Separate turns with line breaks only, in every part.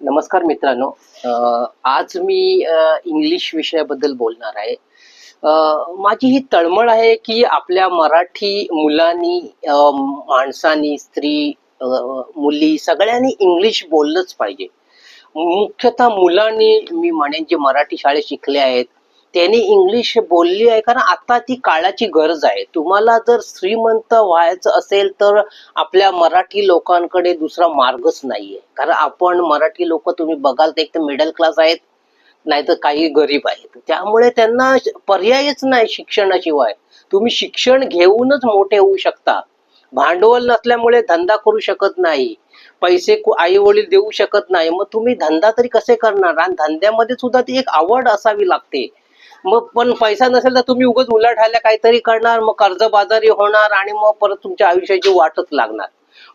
नमस्कार मित्रांनो. आज मी इंग्लिश विषयाबद्दल बोलणार आहे. माझी ही तळमळ आहे की आपल्या मराठी मुलांनी माणसानी माणसांनी स्त्री मुली सगळ्यांनी इंग्लिश बोललंच पाहिजे. मुख्यतः मुलांनी मी म्हणेन जे मराठी शाळेत शिकले आहेत त्यांनी इंग्लिश बोलली आहे. कारण आता ती काळाची गरज आहे. तुम्हाला जर श्रीमंत व्हायचं असेल तर आपल्या मराठी लोकांकडे दुसरा मार्गच नाहीये. कारण आपण मराठी लोक तुम्ही बघाल तर एक तर मिडल क्लास आहेत नाही तर काही गरीब आहेत. त्यामुळे त्यांना पर्यायच नाही शिक्षणाशिवाय. तुम्ही शिक्षण घेऊनच मोठे होऊ शकता. भांडवल नसल्यामुळे धंदा करू शकत नाही. पैसे आई वडील देऊ शकत नाही. मग तुम्ही धंदा तरी कसे करणार? आणि धंद्यामध्ये सुद्धा ती एक आवड असावी लागते. मग पण पैसा नसेल तर तुम्ही उगाच उलाढाल्या काहीतरी करणार मग कर्जबाजारी होणार आणि मग परत तुमच्या आयुष्याची वाटच लागणार.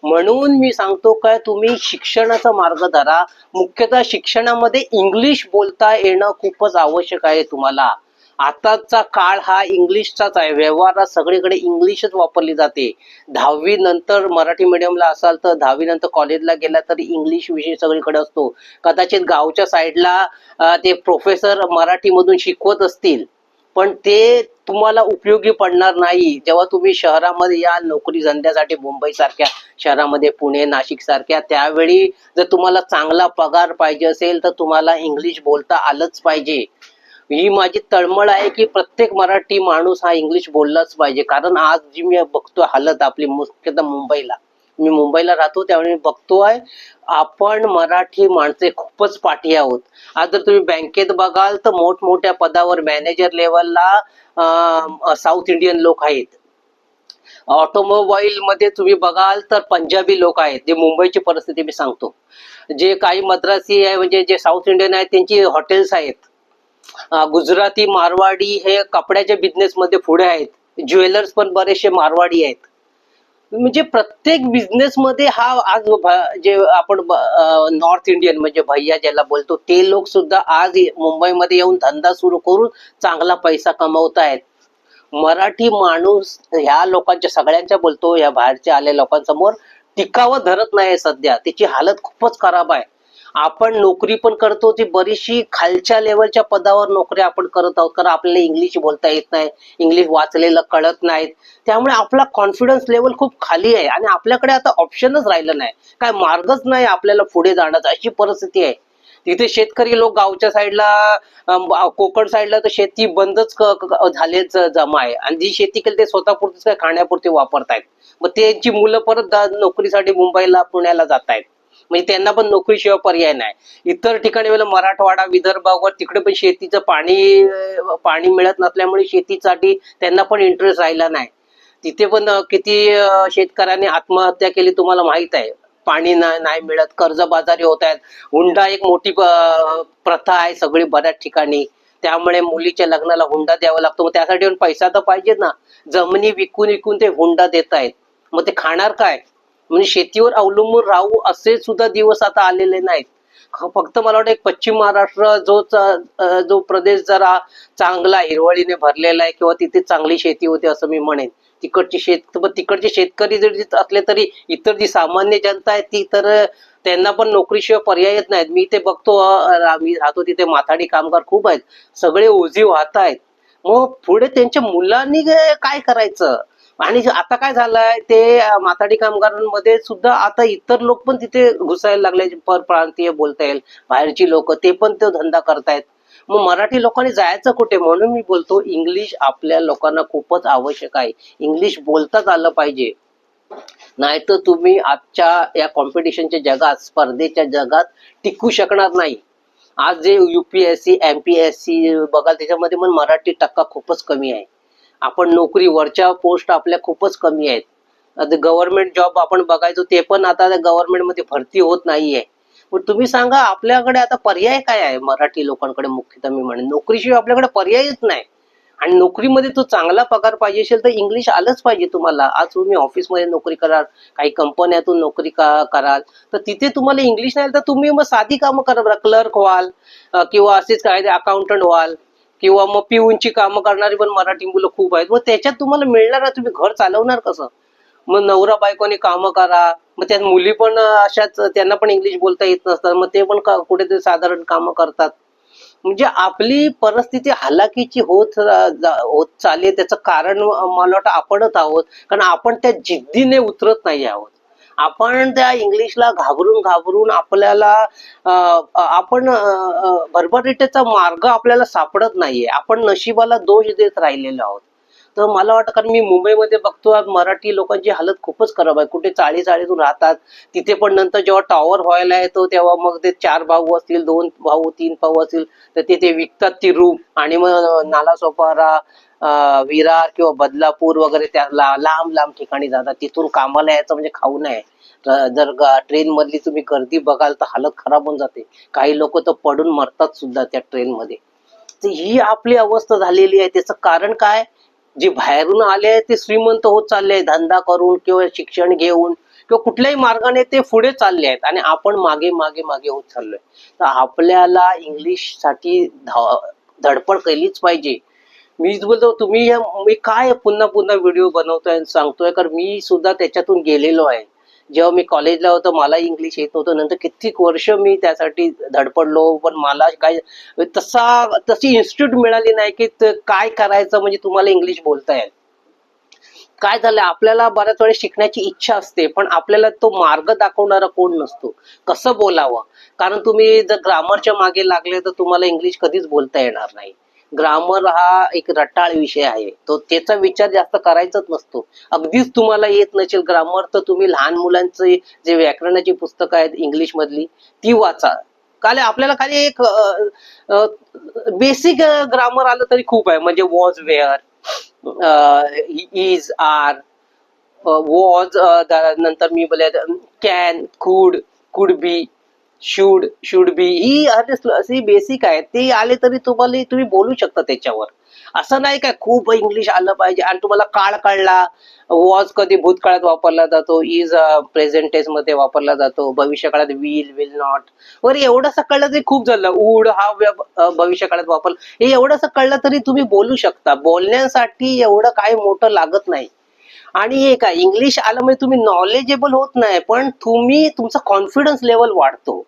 म्हणून मी सांगतो काय तुम्ही शिक्षणाचा मार्ग धरा. मुख्यतः शिक्षणामध्ये इंग्लिश बोलता येणं खूपच आवश्यक आहे तुम्हाला. आताचा काळ हा इंग्लिशचाच आहे. व्यवहारात सगळीकडे इंग्लिशच वापरली जाते. दहावी नंतर मराठी मीडियमला असाल तर दहावी नंतर कॉलेजला गेला तर इंग्लिश विषय सगळीकडे असतो. कदाचित गावच्या साईडला ते प्रोफेसर मराठीमधून शिकवत असतील पण ते तुम्हाला उपयोगी पडणार नाही. जेव्हा तुम्ही शहरामध्ये याल नोकरी धंद्यासाठी मुंबई सारख्या शहरामध्ये पुणे नाशिक सारख्या त्यावेळी जर तुम्हाला चांगला पगार पाहिजे असेल तर तुम्हाला इंग्लिश बोलता आलंच पाहिजे. ही माझी तळमळ आहे की प्रत्येक मराठी माणूस हा इंग्लिश बोललाच पाहिजे. कारण आज जी मी बघतो हालत आपली मुख्यतः मुंबईला. मी मुंबईला राहतो त्यामुळे मी बघतोय आपण मराठी माणसे खूपच पाठी आहोत. आज जर तुम्ही बँकेत बघाल तर मोठमोठ्या पदावर मॅनेजर लेवलला साऊथ इंडियन लोक आहेत. ऑटोमोबाईल मध्ये तुम्ही बघाल तर पंजाबी लोक आहेत जे मुंबईची परिस्थिती मी सांगतो. जे काही मद्रासी आहे म्हणजे जे साऊथ इंडियन आहेत त्यांची हॉटेल्स आहेत. गुजराती मारवाडी हे कपड्याच्या बिझनेस मध्ये पुढे आहेत. ज्वेलर्स पण बरेचसे मारवाडी आहेत. म्हणजे प्रत्येक बिझनेस मध्ये हा आज जे आपण नॉर्थ इंडियन म्हणजे भैया ज्याला बोलतो ते लोक सुद्धा आज मुंबईमध्ये येऊन धंदा सुरू करून चांगला पैसा कमवत आहेत. मराठी माणूस ह्या लोकांच्या सगळ्यांच्या बोलतो या बाहेरच्या आलेल्या लोकांसमोर टिकावं धरत नाही सध्या. त्याची हालत खूपच खराब आहे. आपण नोकरी पण करतो ती बरीचशी खालच्या लेवलच्या पदावर नोकरी आपण करत आहोत. कारण आपल्याला इंग्लिश बोलता येत नाही इंग्लिश वाचलेलं कळत नाहीत. त्यामुळे आपला कॉन्फिडन्स लेवल खूप खाली आहे आणि आपल्याकडे आता ऑप्शनच राहिलं नाही. काय मार्गच नाही आपल्याला पुढे जाण्याचा. अशी परिस्थिती आहे. तिथे शेतकरी लोक गावच्या साईडला कोकण साईडला तर शेती बंदच झालेच जमा आहे. आणि जी शेती केली ते स्वतःपुरतीच काय खाण्यापुरती वापरतायत. मग त्यांची मुलं परत नोकरीसाठी मुंबईला पुण्याला जात आहेत म्हणजे त्यांना पण नोकरीशिवाय पर्याय नाही. इतर ठिकाणी वेळेला मराठवाडा विदर्भावर तिकडे पण शेतीचं पाणी पाणी मिळत नसल्यामुळे शेतीसाठी त्यांना पण इंटरेस्ट राहिला नाही. तिथे पण किती शेतकऱ्यांनी आत्महत्या केली तुम्हाला माहीत आहे. पाणी नाही मिळत कर्जबाजारी होत आहेत. हुंडा एक मोठी प्रथा आहे सगळी बऱ्याच ठिकाणी. त्यामुळे मुलीच्या लग्नाला हुंडा द्यावा लागतो. मग त्यासाठी पण पैसा तर पाहिजे ना. जमिनी विकून विकून ते हुंडा देत आहेत. मग ते खाणार काय? म्हणजे शेतीवर अवलंबून राहू असे सुद्धा दिवस आता आलेले नाहीत. फक्त मला वाटतं पश्चिम महाराष्ट्र जो जो प्रदेश जरा चांगला हिरवळीने भरलेला आहे किंवा तिथे चांगली शेती होते असं मी म्हणेन. तिकडची शेत पण तिकडचे शेतकरी जरी असले तरी इतर जी सामान्य जनता आहे ती तर त्यांना पण नोकरीशिवाय पर्यायच नाहीत. मी ते बघतो मी राहतो तिथे माथाडी कामगार खूप आहेत. सगळे ओझी वाहत आहेत. मग पुढे त्यांच्या मुलांनी काय करायचं? आणि आता काय झालंय ते माथाडी कामगारांमध्ये सुद्धा आता इतर लोक पण तिथे घुसायला लागले परप्रांतीय बोलता येईल बाहेरची लोक ते पण तो धंदा करतायत. मग मराठी लोकांनी जायचं कुठे? म्हणून मी बोलतो इंग्लिश आपल्या लोकांना खूपच आवश्यक आहे. इंग्लिश बोलताच आलं पाहिजे. नाहीतर तुम्ही आजच्या या कॉम्पिटिशनच्या जगात स्पर्धेच्या जगात टिकू शकणार नाही. आज जे युपीएससी एमपीएससी बघाल त्याच्यामध्ये पण मराठी टक्का खूपच कमी आहे. आपण नोकरी वरच्या पोस्ट आपल्या खूपच कमी आहेत. आता गव्हर्नमेंट जॉब आपण बघायचो ते पण आता गव्हर्नमेंटमध्ये भरती होत नाहीये. पण तुम्ही सांगा आपल्याकडे आता पर्याय काय आहे? मराठी लोकांकडे मुख्यतः मी म्हणेन. नोकरीशिवाय आपल्याकडे पर्यायच नाही. आणि नोकरीमध्ये तो चांगला पगार पाहिजे असेल तर इंग्लिश आलंच पाहिजे तुम्हाला. आज तुम्ही ऑफिसमध्ये नोकरी कराल काही कंपन्यातून नोकरी का कराल तर तिथे तुम्हाला इंग्लिश नाही तर तुम्ही मग साधी कामं करा. क्लर्क व्हाल किंवा असेच काय अकाउंटंट व्हाल. किंवा मग पिऊनची कामं करणारी पण मराठी मुलं खूप आहेत. मग त्याच्यात तुम्हाला मिळणार आहे, तुम्ही घर चालवणार कसं? मग नवरा बायकोने कामं करा. मग त्यात मुली पण अशाच त्यांना पण इंग्लिश बोलता येत नसतात मग ते पण कुठेतरी साधारण कामं करतात. म्हणजे आपली परिस्थिती हालाकीची होत होत चालली त्याचं कारण मला वाटतं आपणच आहोत. कारण आपण त्या जिद्दीने उतरत नाही आहोत. आपण त्या इंग्लिशला घाबरून घाबरून आपल्याला आपण अं, भरभराटीचा मार्ग आपल्याला सापडत नाहीये. आपण नशिबाला दोष देत राहिलेलो आहोत. तर मला वाटतं कारण मी मुंबईमध्ये बघतो आज मराठी लोकांची हालत खूपच खराब आहे. कुठे चाळी चाळीतून राहतात तिथे पण नंतर जेव्हा टॉवर व्हायला येतो तेव्हा मग ते चार भाऊ असतील दोन भाऊ तीन भाऊ असतील तर ते विकतात ती रूम आणि मग नाला सोपारा विरार किंवा बदलापूर वगैरे त्या लांब लांब ठिकाणी जातात. तिथून कामाला यायचं म्हणजे खाऊ नये. जर ट्रेन मधली तुम्ही गर्दी बघाल तर हालत खराब होऊन जाते. काही लोक तर पडून मरतात सुद्धा त्या ट्रेन मध्ये तर ही आपली अवस्था झालेली आहे. त्याचं कारण काय? जे बाहेरून आले आहे ते श्रीमंत होत चालले आहेत. धंदा करून किंवा शिक्षण घेऊन किंवा कुठल्याही मार्गाने ते पुढे चालले आहेत. आणि आपण मागे मागे मागे होत चाललोय. तर आपल्याला इंग्लिशसाठी धा- धडपड केलीच पाहिजे. मी बोलतो तुम्ही या- मी काय पुन्हा पुन्हा व्हिडिओ बनवतोय आणि सांगतोय? कारण मी सुद्धा त्याच्यातून गेलेलो आहे. जेव्हा मी कॉलेजला होतो मला इंग्लिश येत नव्हतं. नंतर कित्येक वर्ष मी त्यासाठी धडपडलो पण मला काय तसा तशी इन्स्टिट्यूट मिळाली नाही की काय करायचं म्हणजे तुम्हाला इंग्लिश बोलता येईल. काय झालं आपल्याला बऱ्याच वेळेस शिकण्याची इच्छा असते पण आपल्याला तो मार्ग दाखवणारा कोण नसतो. कसं बोलावं? कारण तुम्ही जर ग्रामरच्या मागे लागले तर तुम्हाला इंग्लिश कधीच बोलता येणार नाही. ग्रामर हा एक रटाळ विषय आहे. तो त्याचा विचार जास्त करायचाच नसतो. अगदीच तुम्हाला येत नसेल ग्रामर तर तुम्ही लहान मुलांचे जे व्याकरणाची पुस्तकं आहेत इंग्लिश मधली ती वाचा. काल आपल्याला खाली एक बेसिक ग्रामर आलं तरी खूप आहे. म्हणजे was were is are was नंतर मी बोले कॅन कुड could be should should be ही अरे अशी बेसिक आहे. ते आले तरी तुम्हाला तुम्ही बोलू शकता त्याच्यावर. असं नाही काय खूप इंग्लिश आलं पाहिजे. आणि तुम्हाला काळ काढला वॉज कधी भूतकाळात वापरला जातो. इज प्रेझेंट uh, मध्ये वापरला जातो. भविष्य काळात विल विल नॉट वर एवढंसं कळलं तरी खूप झालं. उड हा भविष्य काळात वापरला हे एवढंसं कळलं तरी तुम्ही बोलू शकता. बोलण्यासाठी एवढं काय मोठं लागत नाही. आणि हे काय इंग्लिश आलं म्हणजे तुम्ही नॉलेजेबल होत नाही पण तुम्ही तुमचा कॉन्फिडन्स लेवल वाढतो.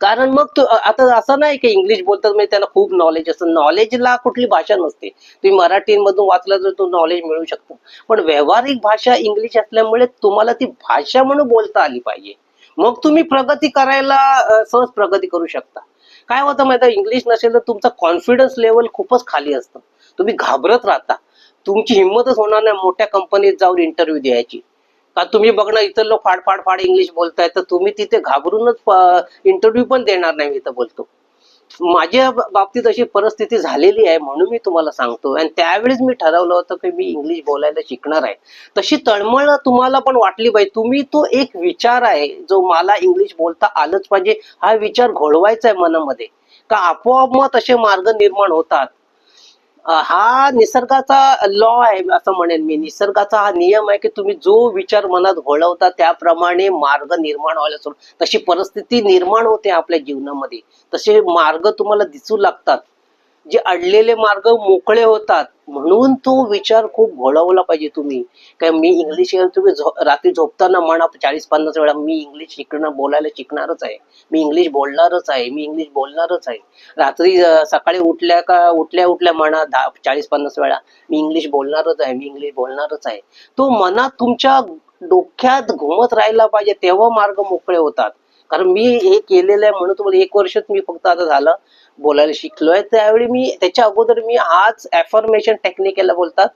कारण मग तो आता असं नाही की इंग्लिश बोलतात म्हणजे त्याला खूप नॉलेज असतं. नॉलेजला कुठली भाषा नसते. तुम्ही मराठीमधून वाचलं तर तो नॉलेज मिळू शकतो. पण व्यावहारिक भाषा इंग्लिश असल्यामुळे तुम्हाला ती भाषा म्हणून बोलता आली पाहिजे. मग तुम्ही प्रगती करायला सहज प्रगती करू शकता. काय होतं माहिती इंग्लिश नसेल तर तुमचा कॉन्फिडन्स लेवल खूपच खाली असतं. तुम्ही घाबरत राहता. तुमची हिंमतच होणार नाही मोठ्या कंपनीत जाऊन इंटरव्ह्यू द्यायची. का तुम्ही बघणार इतर लोक फाड फाड फाड इंग्लिश बोलताय तर तुम्ही तिथे घाबरूनच इंटरव्ह्यू पण देणार नाही मी इथं बोलतो. माझ्या बाबतीत अशी परिस्थिती झालेली आहे म्हणून मी तुम्हाला सांगतो. आणि त्यावेळेस मी ठरवलं होतं की मी इंग्लिश बोलायला शिकणार आहे. तशी तळमळ तुम्हाला पण वाटली पाहिजे. तुम्ही तो एक विचार आहे जो मला इंग्लिश बोलता आलंच पाहिजे. हा विचार घोळवायचा आहे मनामध्ये. का आपोआप मग तसे मार्ग निर्माण होतात. हा निसर्गाचा लॉ आहे असं म्हणेन मी. निसर्गाचा हा नियम आहे की तुम्ही जो विचार मनात घोळवता त्याप्रमाणे मार्ग निर्माण व्हायला सुरू. तशी परिस्थिती निर्माण होते आपल्या जीवनामध्ये. तसे मार्ग तुम्हाला दिसू लागतात. जे अडलेले मार्ग मोकळे होतात म्हणून तो विचार खूप घोळवला पाहिजे तुम्ही. काय मी इंग्लिश तुम्ही रात्री झोपताना म्हणा चाळीस पन्नास वेळा मी इंग्लिश शिकणं बोलायला शिकणारच आहे. मी इंग्लिश बोलणारच आहे मी इंग्लिश बोलणारच आहे. रात्री सकाळी उठल्या का उठल्या उठल्या म्हणा दहा चाळीस पन्नास वेळा मी इंग्लिश बोलणारच आहे मी इंग्लिश बोलणारच आहे. तो मनात तुमच्या डोक्यात घुमत राहिला पाहिजे तेव्हा मार्ग मोकळे होतात. कारण मी हे केलेलं आहे म्हणून तुम्हाला एक वर्षच मी फक्त आता झालं बोलायला शिकलोय. त्यावेळी मी त्याच्या अगोदर मी आज ऍफर्मेशन टेक्निक याला बोलतात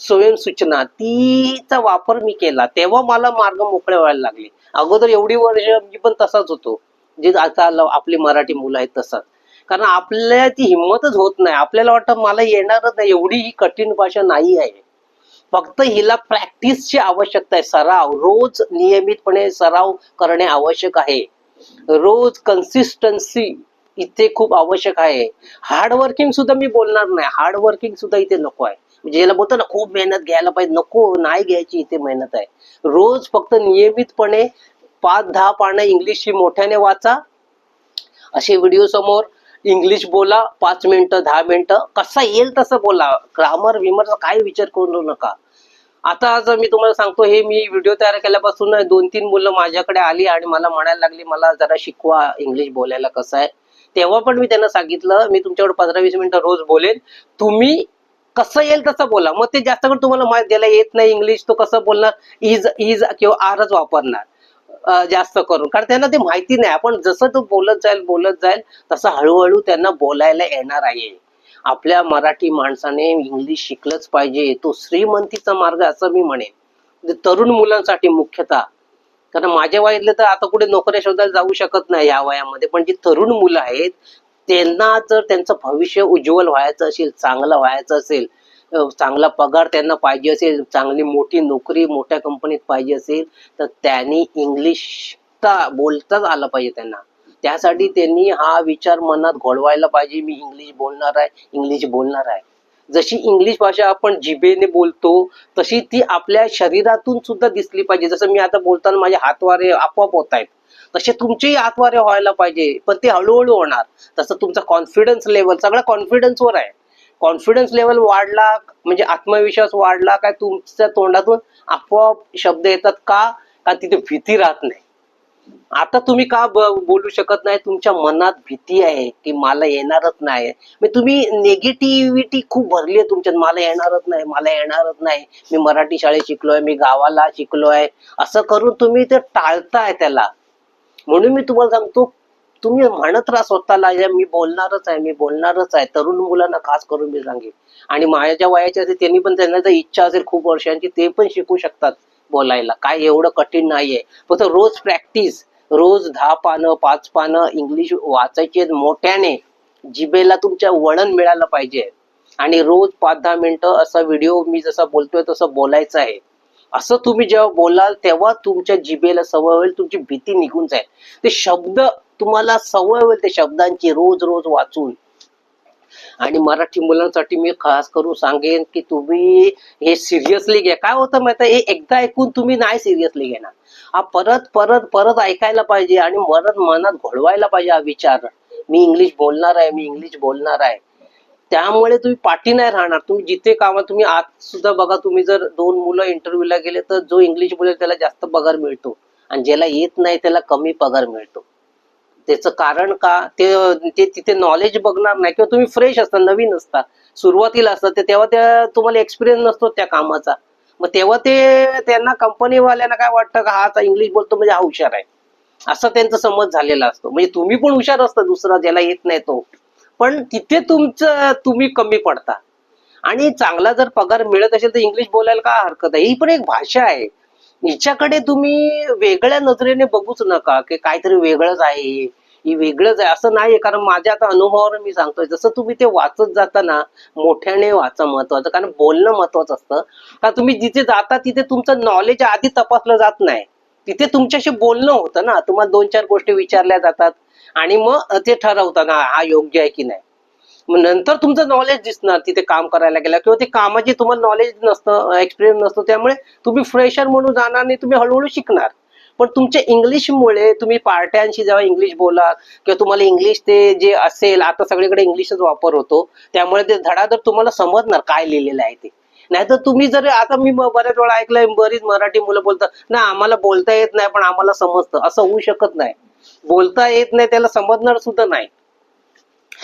स्वयंसूचना तीचा वापर मी केला. तेव्हा मला मार्ग मोकळे व्हायला लागले. अगोदर एवढी वर्ष मी पण तसाच होतो. जे आता आपली मराठी मुलं आहेत तसंच. कारण आपल्या ती हिंमतच होत नाही. आपल्याला वाटतं मला येणारच नाही. एवढी ही कठीण भाषा नाही आहे. फक्त हिला प्रॅक्टिसची आवश्यकता आहे. सराव. रोज नियमितपणे सराव करणे आवश्यक आहे. रोज कन्सिस्टन्सी इथे खूप आवश्यक आहे. हार्डवर्किंग सुद्धा मी बोलणार नाही. हार्डवर्किंग सुद्धा इथे नको आहे. म्हणजे याला बोलतो ना खूप मेहनत घ्यायला पाहिजे. नको नाही घ्यायची इथे मेहनत आहे. रोज फक्त नियमितपणे पाच दहा पानं इंग्लिशची मोठ्याने वाचा. असे व्हिडिओ समोर इंग्लिश बोला पाच मिनिटं दहा मिनिटं. कसा येईल तसं बोला. ग्रामर विमरचा काही विचार करू नका. आता आज मी तुम्हाला सांगतो हे मी व्हिडिओ तयार केल्यापासून दोन तीन मुलं माझ्याकडे आली आणि मला म्हणायला लागली मला जरा शिकवा इंग्लिश बोलायला कसं आहे. तेव्हा पण मी त्यांना सांगितलं मी तुमच्याकडे पंधरा वीस मिनिटं रोज बोलेन. तुम्ही कसं येईल तसं बोला. मग ते जास्त करून तुम्हाला माहिती द्यायला येत नाही इंग्लिश तो कसं बोलणार? इज इज किंवा आरच वापरणार. जास्त करून. कारण त्यांना ते माहिती नाही. आपण जसं तो बोलत जाईल बोलत जाईल तसं हळूहळू त्यांना बोलायला येणार आहे. आपल्या मराठी माणसाने इंग्लिश शिकलंच पाहिजे. तो श्रीमंतीचा मार्ग असं मी म्हणेन. म्हणजे तरुण मुलांसाठी मुख्यतः. कारण माझ्या वयातले तर आता कुठे नोकऱ्या शोधायला जाऊ शकत नाही या वयामध्ये. पण जी तरुण मुलं आहेत त्यांना जर त्यांचं भविष्य उज्ज्वल व्हायचं असेल चांगलं व्हायचं असेल चांगला पगार त्यांना पाहिजे असेल चांगली मोठी नोकरी मोठ्या कंपनीत पाहिजे असेल तर त्यांनी इंग्लिश बोलताच आलं पाहिजे त्यांना. त्यासाठी त्यांनी हा विचार मनात घोळवायला पाहिजे. मी इंग्लिश बोलणार आहे इंग्लिश बोलणार आहे. जशी इंग्लिश भाषा आपण जिभेने बोलतो तशी ती आपल्या शरीरातून सुद्धा दिसली पाहिजे. जसं मी आता बोलताना माझे हातवारे आपोआप होत आहेत. तसे तुमचेही हातवारे व्हायला पाहिजे पण ते हळूहळू होणार. तसं तुमचा कॉन्फिडन्स लेवल सगळं कॉन्फिडन्सवर आहे. कॉन्फिडन्स लेवल वाढला म्हणजे आत्मविश्वास वाढला काय तुमच्या तोंडातून आपोआप शब्द येतात का? का तिथे भीती राहत नाही? आता तुम्ही का बोलू शकत नाही? तुमच्या मनात भीती आहे की मला येणारच नाही. मी तुम्ही नेगेटिव्हिटी खूप भरली आहे तुमच्यात. मला येणारच नाही मला येणारच नाही. मी मराठी शाळेत शिकलोय मी गावाला शिकलोय. असं करून तुम्ही ते टाळताय त्याला. म्हणून मी तुम्हाला सांगतो तुम्ही म्हणत राहा स्वतःला मी बोलणारच आहे मी बोलणारच आहे. तरुण मुलांना खास करून मी सांगेन. आणि माझ्या वयाच्या त्यांनी पण त्यांना जर इच्छा असेल खूप वर्षांची ते पण शिकू शकतात. बोलायला. काय एवढं कठीण नाहीये. फक्त रोज प्रॅक्टिस रोज दहा पानं पाच पानं इंग्लिश वाचायची मोठ्याने. जिबेला तुमच्या वळण मिळालं पाहिजे. आणि रोज पाच दहा मिनिटं असा व्हिडिओ मी जसा बोलतोय तसं बोलायचं आहे. असं तुम्ही जेव्हा बोलाल तेव्हा तुमच्या जिबेला सवय होईल तुमची भीती निघून जाईल. ते शब्द तुम्हाला सवय होईल ते शब्दांची रोज रोज वाचून. आणि मराठी मुलांसाठी मी खास करून सांगेन की तुम्ही हे सिरियसली घ्या काय होतं माहिती हे एकदा ऐकून तुम्ही नाही सिरियसली घेणार. हा परत परत परत ऐकायला पाहिजे आणि मनात मनात घोळवायला पाहिजे हा विचार. मी इंग्लिश बोलणार आहे मी इंग्लिश बोलणार आहे. त्यामुळे तुम्ही पाठी नाही राहणार. तुम्ही जिथे काम तुम्ही आज सुद्धा बघा तुम्ही जर दोन मुलं इंटरव्ह्यूला गेले तर जो इंग्लिश बोलेल त्याला जास्त पगार मिळतो. आणि ज्याला येत नाही त्याला कमी पगार मिळतो. त्याचं कारण का? ते तिथे नॉलेज बघणार नाही किंवा तुम्ही फ्रेश असता नवीन असता. सुरुवातीला असता ते तेव्हा त्या तुम्हाला एक्सपिरियन्स नसतो त्या कामाचा. मग तेव्हा ते त्यांना कंपनीवाल्यांना काय वाटतं का हा आता इंग्लिश बोलतो म्हणजे हा हुशार आहे. असं त्यांचा समज झालेला असतो. म्हणजे तुम्ही पण हुशार असता दुसरा ज्याला येत नाही तो. पण तिथे तुमचं तुम्ही कमी पडता. आणि चांगला जर पगार मिळत असेल तर इंग्लिश बोलायला काय हरकत आहे? ही पण एक भाषा आहे. हिच्याकडे तुम्ही वेगळ्या नजरेने बघूच नका की काहीतरी वेगळंच आहे. ही वेगळंच आहे. असं नाही कारण माझ्या आता अनुभवावर मी सांगतोय. जसं तुम्ही ते वाचत जाताना मोठ्याने वाचा महत्वाचं कारण बोलणं महत्वाचं असतं. कारण तुम्ही जिथे जाता तिथे तुमचं नॉलेज आधी तपासलं जात नाही. तिथे तुमच्याशी बोलणं होतं ना. तुम्हाला दोन चार गोष्टी विचारल्या जातात. आणि मग ते ठरवताना हा योग्य आहे की नाही. नंतर तुमचं नॉलेज दिसणार तिथे काम करायला गेला किंवा ते कामाची तुम्हाला नॉलेज नसतं एक्सपिरियन्स नसतो त्यामुळे तुम्ही फ्रेशर म्हणून जाणार नाही तुम्ही हळूहळू शिकणार. पण तुमच्या इंग्लिशमुळे तुम्ही पार्ट्यांशी जेव्हा इंग्लिश बोलाल किंवा तुम्हाला इंग्लिश ते जे असेल आता सगळीकडे इंग्लिशच वापर होतो त्यामुळे ते धडाधड तुम्हाला समजणार काय लिहिलेलं आहे ते. नाहीतर तुम्ही जर आता मी बऱ्याच वेळा ऐकलंय बरीच मराठी मुलं बोलतात ना आम्हाला बोलता येत नाही पण आम्हाला समजतं. असं होऊ शकत नाही. बोलता येत नाही त्याला समजणार सुद्धा नाही.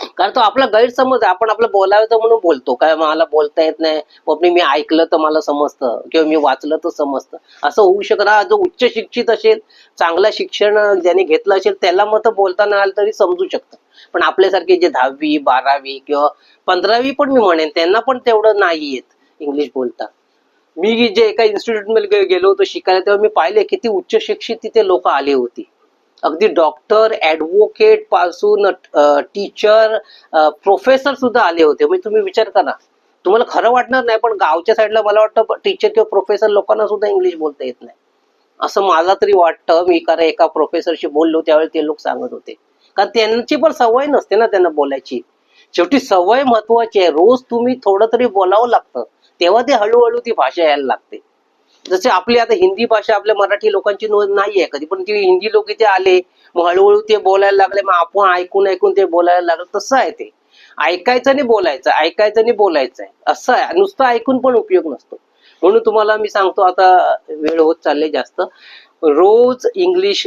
कारण तो आपला गैरसमज आहे आपण आपलं बोलायचं म्हणून बोलतो. काय मला बोलता येत नाही. मग मी ऐकलं तर मला समजतं. किंवा मी वाचलं तर समजतं. असं होऊ शकणार जो उच्च शिक्षित असेल चांगलं शिक्षण ज्याने घेतलं असेल त्याला मग तर बोलताना आलं तरी समजू शकतं. पण आपल्यासारखे जे दहावी बारावी किंवा पंधरावी पण मी म्हणेन त्यांना पण तेवढं नाही येत इंग्लिश बोलता. मी जे एका इन्स्टिट्यूटमध्ये गेलो होतो शिकायला तेव्हा मी पाहिले किती उच्च शिक्षित तिथे लोक आले होती. अगदी डॉक्टर ऍडव्होकेटपासून टीचर प्रोफेसर सुद्धा आले होते. म्हणजे तुम्ही विचार करा तुम्हाला खरं वाटणार नाही पण गावच्या साईडला मला वाटतं टीचर किंवा प्रोफेसर लोकांना सुद्धा इंग्लिश बोलता येत नाही. असं मला तरी वाटतं मी कारण एका प्रोफेसरशी बोललो त्यावेळी ते लोक सांगत होते. कारण त्यांची पण सवय नसते ना त्यांना बोलायची. शेवटी सवय महत्वाची आहे. रोज तुम्ही थोडं तरी बोलावं लागतं. तेव्हा ते हळूहळू ती भाषा यायला लागते. जसे आपली आता हिंदी भाषा आपल्या मराठी लोकांची नोंद नाही आहे कधी पण ती हिंदी लोक इथे आले मग हळूहळू ते बोलायला लागले मग आपण ऐकून ऐकून ते बोलायला लागलं तसं आहे ते. ऐकायचं आणि बोलायचं ऐकायचं आणि बोलायचं आहे असं आहे. नुसतं ऐकून पण उपयोग नसतो. म्हणून तुम्हाला मी सांगतो आता वेळ होत चालले जास्त. रोज इंग्लिश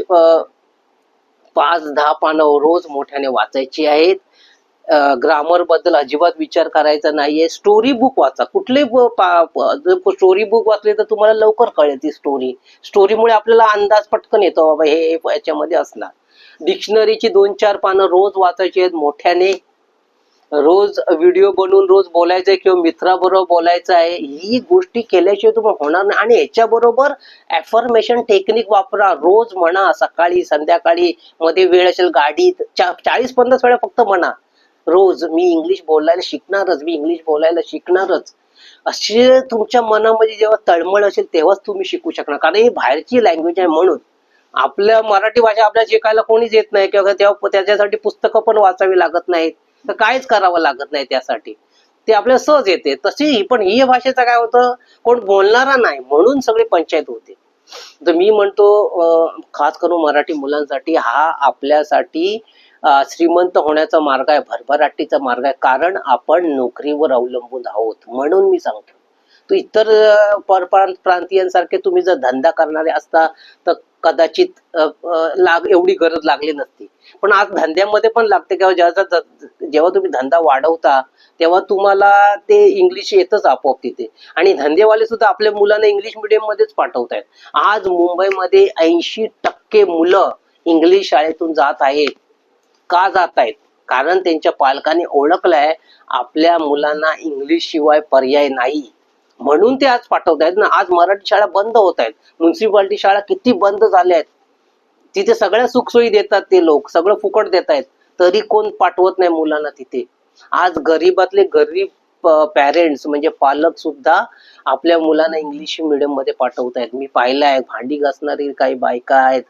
पाच दहा पानं रोज मोठ्याने वाचायची आहेत. ग्रामरबद्दल अजिबात विचार करायचा नाहीये. स्टोरी बुक वाचा. कुठले स्टोरी बुक वाचले तर तुम्हाला लवकर कळेल ती स्टोरी स्टोरीमुळे आपल्याला अंदाज पटकन येतो बाबा हे याच्यामध्ये असणार. डिक्शनरीची दोन चार पानं रोज वाचायची आहेत मोठ्याने. रोज व्हिडिओ बनवून रोज बोलायचंय किंवा मित्राबरोबर बोलायचं आहे ही गोष्टी केल्याशिवाय तुम्हाला होणार नाही. आणि याच्याबरोबर ऍफर्मेशन टेक्निक वापरा. रोज म्हणा सकाळी संध्याकाळी मध्ये वेळ असेल गाडीत चा- चाळीस पन्नास वेळा फक्त म्हणा. रोज मी इंग्लिश बोलायला शिकणारच मी इंग्लिश बोलायला शिकणारच. असे तुमच्या मनामध्ये जेव्हा तळमळ असेल तेव्हाच तुम्ही शिकू शकणार. कारण ही बाहेरची लँग्वेज आहे म्हणून. आपल्या मराठी भाषा आपल्याला शिकायला कोणीच येत नाही किंवा तेव्हा त्याच्यासाठी पुस्तकं पण वाचावी लागत नाहीत. तर काहीच करावं लागत नाही त्यासाठी. ते आपल्याला सहज येते. तशी पण ही भाषेचं काय होतं कोण बोलणारा नाही म्हणून सगळी पंचायत होते. तर मी म्हणतो खास करून मराठी मुलांसाठी हा आपल्यासाठी श्रीमंत होण्याचा मार्ग आहे भरभराटीचा मार्ग आहे. कारण आपण नोकरीवर अवलंबून आहोत म्हणून मी सांगतो. तू इतर पर प्रांतीयांसारखे तुम्ही जर धंदा करणारे असता तर कदाचित लाग एवढी गरज लागली नसती. पण आज धंद्यामध्ये पण लागते किंवा जेव्हा जेव्हा तुम्ही धंदा वाढवता तेव्हा तुम्हाला ते इंग्लिश येतच आपोआप तिथे. आणि धंदेवाले सुद्धा आपल्या मुलांना इंग्लिश मिडियम मध्येच पाठवतायत. आज मुंबईमध्ये ऐंशी टक्के मुलं इंग्लिश शाळेतून जात आहेत. का जात आहेत? कारण त्यांच्या पालकांनी ओळखलंय आपल्या मुलांना इंग्लिश शिवाय पर्याय नाही. म्हणून ते आज पाठवतायत ना. आज मराठी शाळा बंद होत आहेत. म्युन्सिपाल्टी शाळा किती बंद झाल्या आहेत? तिथे सगळ्या सुखसोयी देतात ते लोक सगळं फुकट देत आहेत. तरी कोण पाठवत नाही मुलांना तिथे? आज गरीबातले गरीब पॅरेंट्स म्हणजे पालक सुद्धा आपल्या मुलांना इंग्लिश मिडियममध्ये पाठवत आहेत मी पाहिलं आहे भांडी घासणारी काही बायका आहेत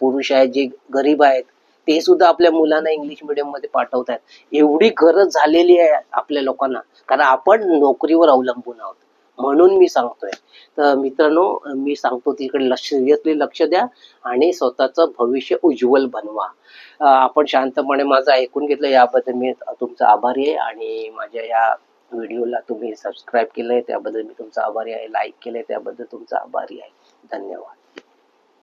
पुरुष आहेत जे गरीब आहेत. ते सुद्धा आपल्या मुलांना इंग्लिश मिडियममध्ये पाठवत आहेत एवढी गरज झालेली आहे आपल्या लोकांना. कारण आपण नोकरीवर अवलंबून आहोत. म्हणून मी सांगतोय. तर मित्रांनो मी सांगतो तिकडे लक्ष सिरियसली लक्ष द्या आणि स्वतःचं भविष्य उज्ज्वल बनवा. आपण शांतपणे माझं ऐकून घेतलं याबद्दल मी तुमचा आभारी आहे आणि माझ्या या व्हिडिओला तुम्ही सबस्क्राईब केलंय त्याबद्दल मी तुमचा आभारी आहे. लाईक केलंय त्याबद्दल तुमचा आभारी आहे. धन्यवाद.